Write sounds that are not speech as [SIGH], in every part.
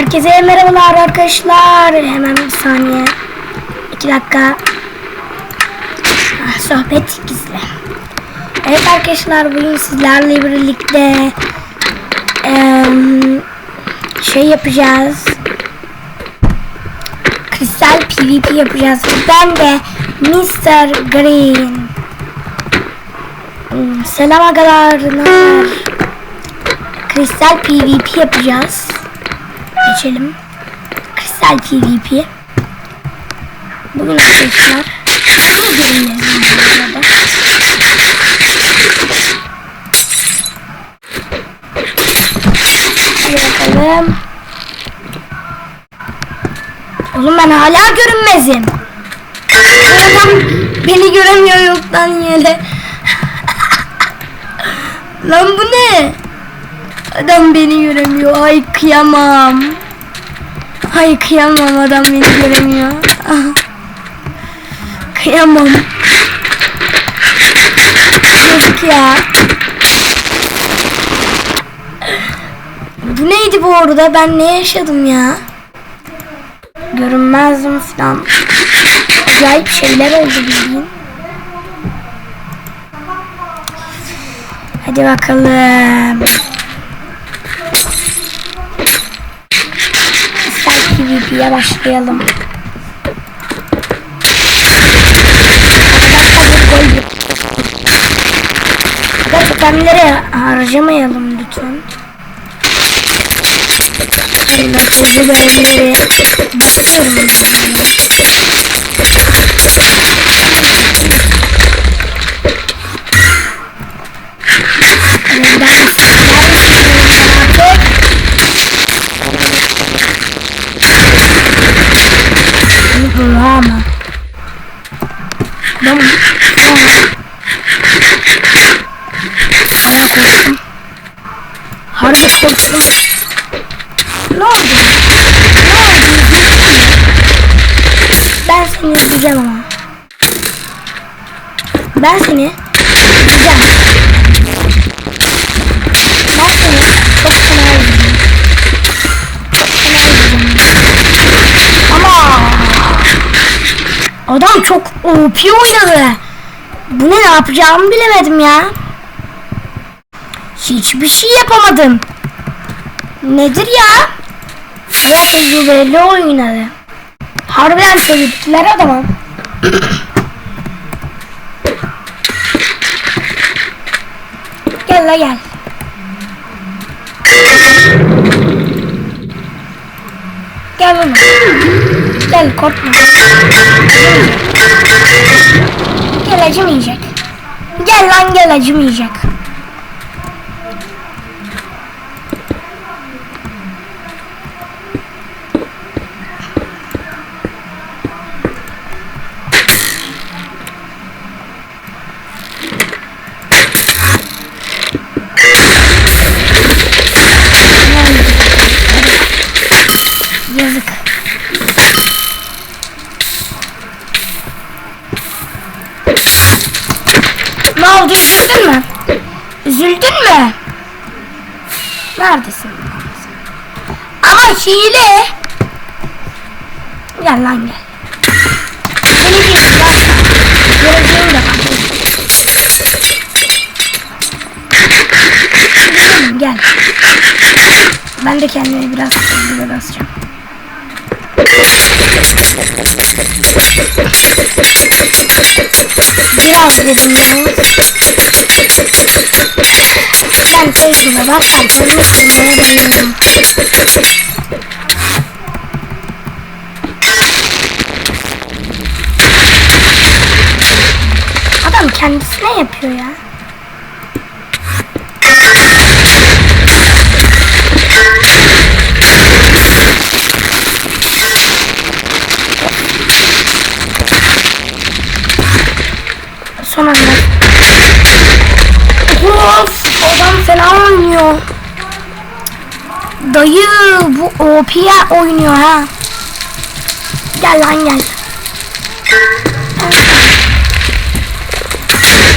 Herkese merhabalar arkadaşlar. Hemen bir saniye. İki dakika. Ah, Sohbet gizli. Evet arkadaşlar bugün sizlerle birlikte şey yapacağız. Kristal PvP yapacağız. Ben de Mr. Green. Hmm, Selam haber? Kristal PvP yapacağız. Geçelim. Kristal PvP. Bugün arkadaşlar burada. Hadi bakalım. Oğlum ben hala görünmezim. Adam beni göremiyor yoktan yere. [LAUGHS] Lan bu ne? Adam beni göremiyor. Ay kıyamam. Ay kıyamam adam beni göremiyor. Ah. Kıyamam. Yazık ya. Bu neydi bu arada? Ben ne yaşadım ya? Görünmezdim falan. Acayip şeyler oldu bildiğin. Hadi bakalım. PvP'ye başlayalım. Totemleri harcamayalım lütfen. Nasıl bu görevleri bitiyorum. Ben Aya koştum. Harbi korktum. Ne oldu? Ne oldu? Ben seni izleyeceğim ama. Ben seni izleyeceğim. Adam çok OP oynadı. Bu ne yapacağımı bilemedim ya. Hiçbir şey yapamadım. Nedir ya? Bayağı tecrübeli oynadı. Harbiden sevdiler adamı. [COUGHS] gel la gel. Gel oğlum. Gel korkma. Gel acımayacak. Gel lan gel acımayacak. Ne oldu üzüldün mü? Üzüldün mü? Neredesin? Ama hile. Gel lan gel. Seni bir ya. Göreceğim de. Üzüldüm, Gel. Ben de kendime biraz hızlı basacağım. Biraz dedim ya. Ben tecrübe basarken mutluya bayılıyorum. Adam kendisine yapıyor ya. Son anda. Of adam fena oynuyor. Dayı bu OP'ye oynuyor ha. Gel lan gel.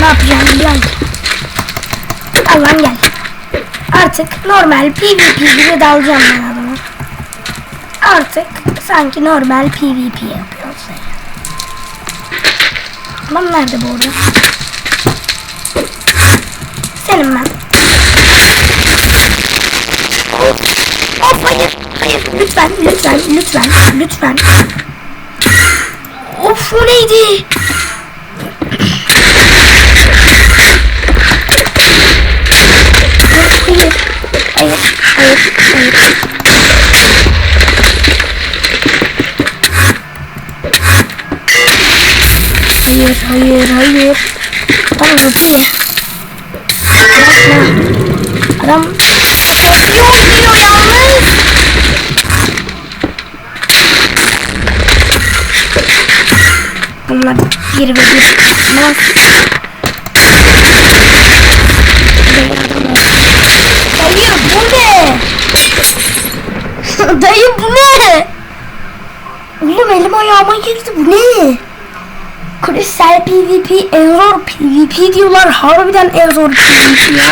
Ne yapacağım biliyorum. Gel lan gel. Artık normal PvP gibi dalacağım ben adama. artık sanki normal PvP yani. Adam nerede bu arada? Senin ben. Of hayır, hayır. Lütfen, lütfen, lütfen, lütfen. Of o neydi? Hayır, hayır, hayır, hayır. Hayır, hayır, hayır. Adam zıplıyor. Yapma. Adam zıplıyor, oynuyor yalnız. Bunlar bir ve bir çıkmaz. Dayı bu ne? [LAUGHS] Dayı bu ne? Oğlum elim ayağıma girdi bu ne? PvP, Error PvP diyorlar. Harbiden Error PvP ya.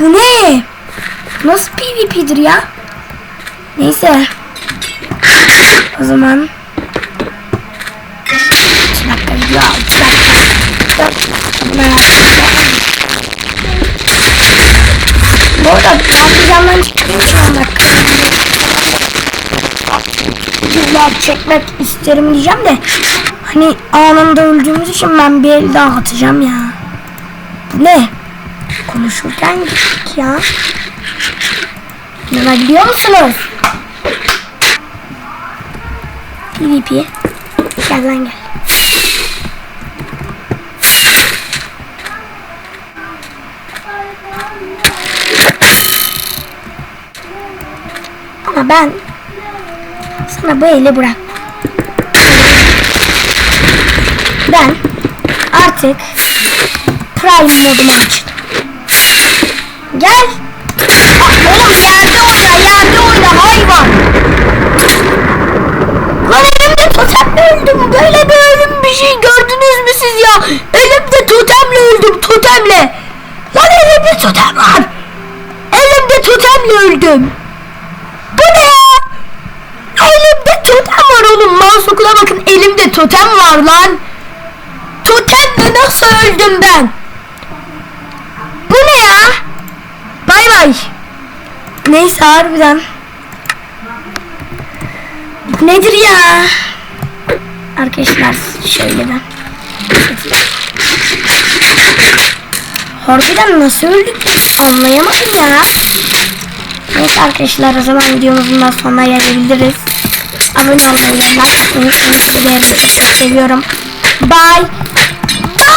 Bu ne? Nasıl PvP'dir ya? Neyse. O zaman. İki dakika video al. iki dakika. Bu arada patlıcandan çıktığım şu anda. Videolar çekmek isterim diyeceğim de. Hani anında öldüğümüz için ben bir el daha atacağım ya. Ne? Konuşurken gittik ya. Ne biliyor musunuz? PvP. Gel lan gel. Ama ben sana bu eli bırak. Ben artık Prime modumu açtım. Gel. Oğlum yerde oyna, yerde oyna hayvan. Lan elimde totemle öldüm. Böyle bir ölüm bir şey gördünüz mü siz ya? Elimde totemle öldüm, totemle. Lan elimde totem var. Elimde totemle öldüm. Bu ne ya? Elimde totem var oğlum. Mouse bakın elimde totem var lan. Totemle nasıl öldüm ben? Bu ne ya? Bay bay. Neyse harbiden. Nedir ya? Arkadaşlar şöyle ben. Harbiden nasıl öldük anlayamadım ya. Neyse arkadaşlar o zaman videomuzun da sonuna gelebiliriz. Abone olmayı, like atmayı unutmayın. Çok seviyorum. Bye.